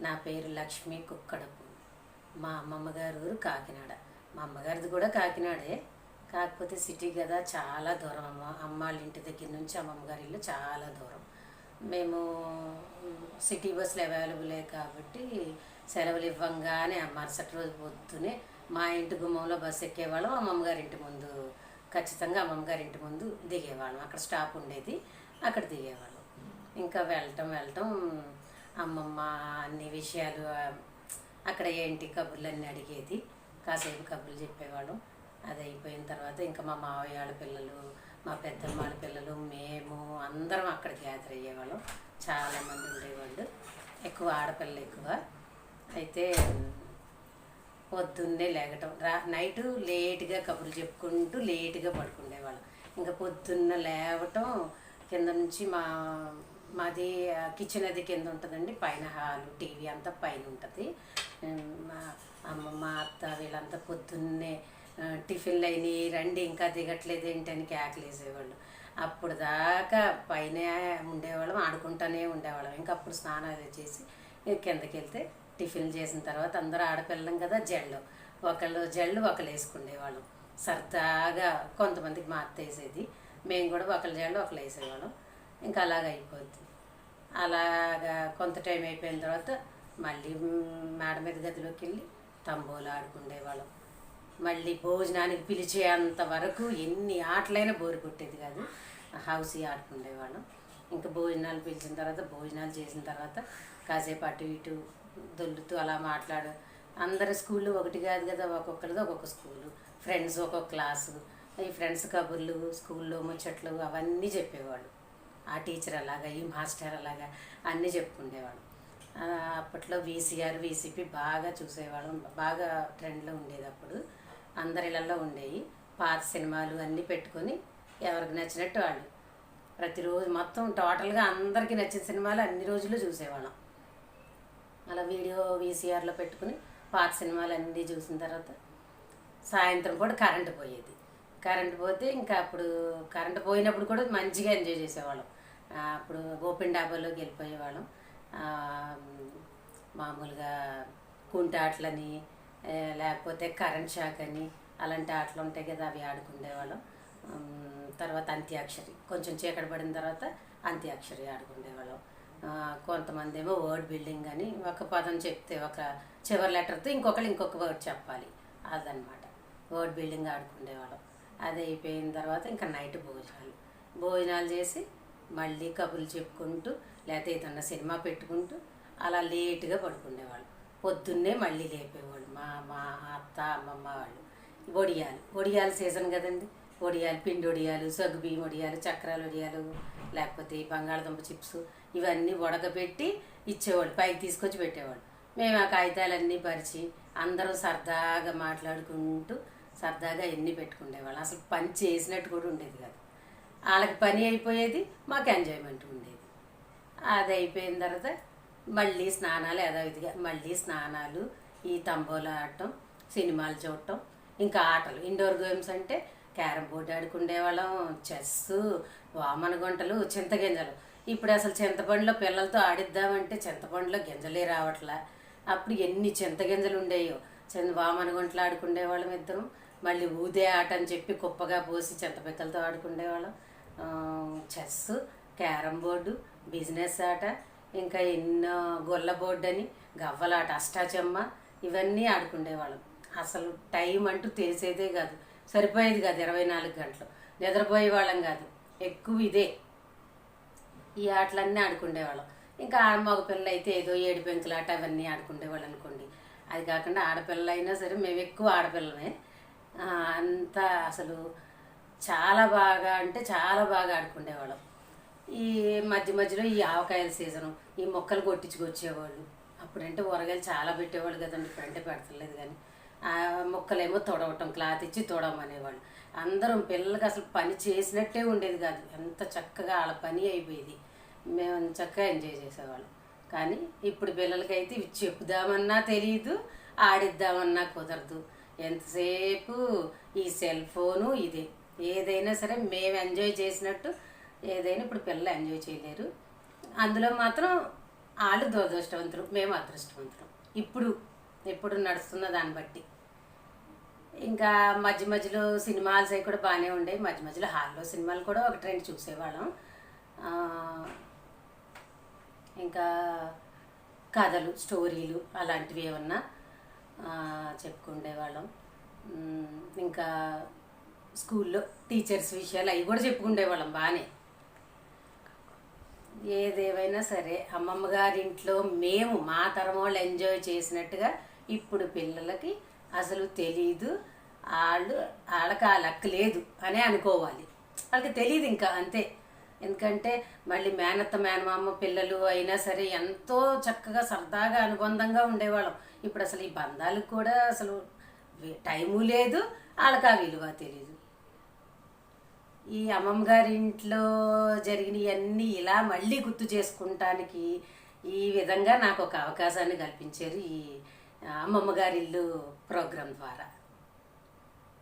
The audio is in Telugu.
నా పేరు లక్ష్మి కుక్కడపు. మా అమ్మమ్మగారు ఊరు కాకినాడ. మా అమ్మగారిది కూడా కాకినాడే. కాకపోతే సిటీ కదా చాలా దూరం అమ్మ. అమ్మాళ్ళ ఇంటి దగ్గర నుంచి అమ్మమ్మ గారి ఇల్లు చాలా దూరం. మేము సిటీ బస్సులు అవైలబులే కాబట్టి సెలవులు ఇవ్వంగానే మరుసటి రోజు పొద్దునే మా ఇంటి గుమ్మంలో బస్సు ఎక్కేవాళ్ళం. అమ్మమ్మ గారి ఇంటి ముందు ఖచ్చితంగా అమ్మమ్మ గారి ఇంటి ముందు దిగేవాళ్ళం. అక్కడ స్టాప్ ఉండేది అక్కడ దిగేవాళ్ళం. ఇంకా వెళ్ళటం వెళ్ళటం అమ్మమ్మ అన్ని విషయాలు అక్కడ ఏంటి కబుర్లన్నీ అడిగేది. కాసేపు కబుర్లు చెప్పేవాళ్ళం. అది అయిపోయిన తర్వాత ఇంకా మా మావయ్య వాళ్ళ పిల్లలు మా పెద్దమ్మ వాళ్ళ పిల్లలు మేము అందరం అక్కడ గ్యాదర్ అయ్యేవాళ్ళం. చాలామంది ఉండేవాళ్ళు. ఎక్కువ ఆడపిల్లలు ఎక్కువ. అయితే పొద్దున్నే లేగటం. రా నైట్ లేట్గా కబుర్లు చెప్పుకుంటూ లేట్గా పడుకుండేవాళ్ళం. ఇంకా పొద్దున్న లేవటం కింద నుంచి మా మాది కిచెన్ అది కింద ఉంటుందండి. పైన హాలు టీవీ అంతా పైన ఉంటుంది. మా అమ్మ మా అత్త వీళ్ళంతా పొద్దున్నే టిఫిన్లు అయినాయి రండి ఇంకా దిగట్లేదు ఏంటని కేకలేసేవాళ్ళు అప్పుడు దాకా పైన ఉండేవాళ్ళం ఆడుకుంటూనే ఉండేవాళ్ళం. ఇంకా అప్పుడు స్నానాలు చేసి కిందకి వెళ్తే టిఫిన్ చేసిన తర్వాత అందరూ ఆడపిల్లం కదా జళ్ళు ఒకళ్ళు జళ్ళు ఒకళ్ళు వేసుకునేవాళ్ళం సరదాగా కొంతమందికి మా అత్త వేసేది. మేము కూడా ఒకళ్ళ జళ్ళు ఒకళ్ళు వేసేవాళ్ళం. ఇంకా అలాగ అయిపోద్ది. అలాగా కొంత టైం అయిపోయిన తర్వాత మళ్ళీ మేడ మీద గదిలోకి వెళ్ళి తంబోలు ఆడుకుండేవాళ్ళం. మళ్ళీ భోజనానికి పిలిచేంత వరకు ఎన్ని ఆటలైనా బోరు కొట్టేది కాదు. హౌస్ ఆడుకుండేవాళ్ళం. ఇంకా భోజనాలు పిలిచిన తర్వాత భోజనాలు చేసిన తర్వాత కాసేపు అటు ఇటు దొల్లుతూ అలా మాట్లాడు. అందరి స్కూళ్ళు ఒకటి కాదు కదా ఒక్కొక్కరిది ఒక్కొక్క స్కూలు. ఫ్రెండ్స్ ఒక్కొక్క క్లాసు. ఈ ఫ్రెండ్స్ కబుర్లు స్కూల్లో ముచ్చట్లు అవన్నీ చెప్పేవాళ్ళు. ఆ టీచర్ అలాగా ఈ మాస్టర్ అలాగా అన్నీ చెప్పుకుండేవాడు అప్పట్లో వీసీఆర్ వీసీపీ బాగా చూసేవాళ్ళం. బాగా ట్రెండ్లో ఉండేది అప్పుడు. అందరి ఉండేవి. పాత సినిమాలు అన్నీ పెట్టుకొని ఎవరికి నచ్చినట్టు వాళ్ళు. ప్రతిరోజు మొత్తం టోటల్గా అందరికీ నచ్చిన సినిమాలు అన్ని రోజులు చూసేవాళ్ళం. అలా వీడియో వీసీఆర్లో పెట్టుకుని పాత సినిమాలు అన్నీ చూసిన తర్వాత సాయంత్రం కూడా కరెంటు పోయేది. కరెంటు పోతే ఇంకా అప్పుడు కరెంటు పోయినప్పుడు కూడా మంచిగా ఎంజాయ్ చేసేవాళ్ళం. అప్పుడు ఓపెన్ డాబాలో గెలిపోయేవాళ్ళం. మామూలుగా కుంట ఆటలని లేకపోతే కరెంట్ షాక్ అని అలాంటి ఆటలు ఉంటాయి కదా అవి ఆడుకుండేవాళ్ళం. తర్వాత అంత్యాక్షరి కొంచెం చీకటి పడిన తర్వాత అంత్యాక్షరి ఆడుకునేవాళ్ళం కొంతమంది ఏమో వర్డ్ బిల్డింగ్ అని ఒక పదం చెప్తే ఒక చివరి లెటర్తో ఇంకొకరు ఇంకొక వర్డ్ చెప్పాలి. అదనమాట వర్డ్ బిల్డింగ్ ఆడుకునేవాళ్ళం అది అయిపోయిన తర్వాత ఇంకా నైట్ భోజనాలు. భోజనాలు చేసి మళ్ళీ కబుర్లు చెప్పుకుంటూ లేకపోతే ఏదన్నా సినిమా పెట్టుకుంటూ అలా లేటుగా పడుకునేవాళ్ళు. పొద్దున్నే మళ్ళీ లేపేవాళ్ళు మా మా అత్త అమ్మమ్మ వాళ్ళు. వడియాలు. వడియాల సీజన్ కదండి. వడియాలు పిండి వడియాలు సగ్గు బియ్యం వడియాలు చక్రాలు వడియాలు లేకపోతే బంగాళదుంప చిప్స్ ఇవన్నీ ఉడకబెట్టి ఇచ్చేవాళ్ళు పైకి తీసుకొచ్చి పెట్టేవాళ్ళు. మేము ఆ కాగితాలన్నీ పరిచి అందరూ సరదాగా మాట్లాడుకుంటూ సరదాగా ఎన్ని పెట్టుకునేవాళ్ళం అసలు పని చేసినట్టు కూడా ఉండేది కాదు. వాళ్ళకి పని అయిపోయేది మాకు ఎంజాయ్మెంట్ ఉండేది. అది అయిపోయిన తర్వాత మళ్ళీ స్నానాలు యథావిధిగా మళ్ళీ స్నానాలు ఈ తంబోలు ఆడటం సినిమాలు చూడటం ఇంకా ఆటలు. ఇండోర్ గేమ్స్ అంటే క్యారమ్ బోర్డు ఆడుకునేవాళ్ళం చెస్ వామన గుంటలు చింతగింజలు. ఇప్పుడు అసలు చింతపండులో పిల్లలతో ఆడిద్దామంటే చింతపండులో గింజలే రావట్లా. అప్పుడు ఎన్ని చింతగింజలు ఉండేయో. చింత వామన గుంటలు ఆడుకునేవాళ్ళం ఇద్దరం. మళ్ళీ ఊదే ఆట అని చెప్పి కుప్పగా పోసి చింతపిక్కలతో ఆడుకునేవాళ్ళం చెస్ క్యారమ్ బోర్డు బిజినెస్ ఆట ఇంకా ఎన్నో గొల్ల బోర్డు అని గవ్వలాట అష్టాచెమ్మ ఇవన్నీ ఆడుకునేవాళ్ళం అసలు టైం అంటూ తెలిసేదే కాదు. సరిపోయేది కాదు ఇరవై నాలుగు గంటలు. నిద్రపోయే వాళ్ళం కాదు. ఎక్కువ ఇదే. ఈ ఆటలన్నీ ఆడుకునేవాళ్ళం ఇంకా ఆడమగ పిల్లలు అయితే ఏదో ఏడు పెంకులాట అవన్నీ ఆడుకునేవాళ్ళు అనుకోండి. అది కాకుండా ఆడపిల్లలు అయినా సరే మేము ఎక్కువ ఆడపిల్లమే అంతా అసలు చాలా బాగా అంటే చాలా బాగా ఆడుకునేవాళ్ళం ఈ మధ్య మధ్యలో ఈ ఆవకాయల సీజను ఈ మొక్కలు కొట్టించుకొచ్చేవాళ్ళు. అప్పుడంటే ఊరగాయలు చాలా పెట్టేవాళ్ళు కదండి ఇప్పుడంటే పెడతలేదు కానీ. ఆ మొక్కలేమో తొడవటం క్లాత్ ఇచ్చి తొడమనేవాళ్ళు అందరం పిల్లలకి అసలు పని చేసినట్టే ఉండేది కాదు. ఎంత చక్కగా వాళ్ళ పని అయిపోయేది. మేము చక్కగా ఎంజాయ్ చేసేవాళ్ళం. కానీ ఇప్పుడు పిల్లలకైతే ఇవి చెప్పుదామన్నా తెలియదు ఆడిద్దామన్నా కుదరదు. ఎంతసేపు ఈ సెల్ ఫోను ఇదే. ఏదైనా సరే మేము ఎంజాయ్ చేసినట్టు ఏదైనా ఇప్పుడు పిల్లలు ఎంజాయ్ చేయలేరు. అందులో మాత్రం వాళ్ళు దురదృష్టవంతులు మేము అదృష్టవంతులు. ఇప్పుడు ఇప్పుడు నడుస్తున్న దాన్ని బట్టి. ఇంకా మధ్య మధ్యలో సినిమాలు అవి కూడా బాగానే ఉండేవి. మధ్య మధ్యలో హాల్లో సినిమాలు కూడా ఒకటి రెండు చూసేవాళ్ళం. ఇంకా కథలు స్టోరీలు అలాంటివి ఏమన్నా చెప్పుకుండేవాళ్ళం. ఇంకా స్కూల్లో టీచర్స్ విషయాలు అవి కూడా చెప్పుకుండేవాళ్ళం బాగానే ఏదేవైనా సరే అమ్మమ్మ గారి ఇంట్లో మేము మా తరం వాళ్ళు ఎంజాయ్ చేసినట్టుగా ఇప్పుడు పిల్లలకి అసలు తెలీదు వాళ్ళు వాళ్ళకి ఆ లెక్క లేదు అనే అనుకోవాలి. వాళ్ళకి తెలియదు ఇంకా అంతే. ఎందుకంటే మళ్ళీ మేనత్త మేనమామ పిల్లలు అయినా సరే ఎంతో చక్కగా సరదాగా అనుబంధంగా ఉండేవాళ్ళం. ఇప్పుడు అసలు ఈ బంధాలకు కూడా అసలు టైము లేదు వాళ్ళకి ఆ విలువ తెలియదు ఈ అమ్మమ్మ గారి జరిగినవన్నీ ఇలా మళ్ళీ గుర్తు చేసుకుంటానికి ఈ విధంగా నాకు ఒక అవకాశాన్ని కల్పించారు ఈ అమ్మమ్మ గారి ఇల్లు ప్రోగ్రాం ద్వారా.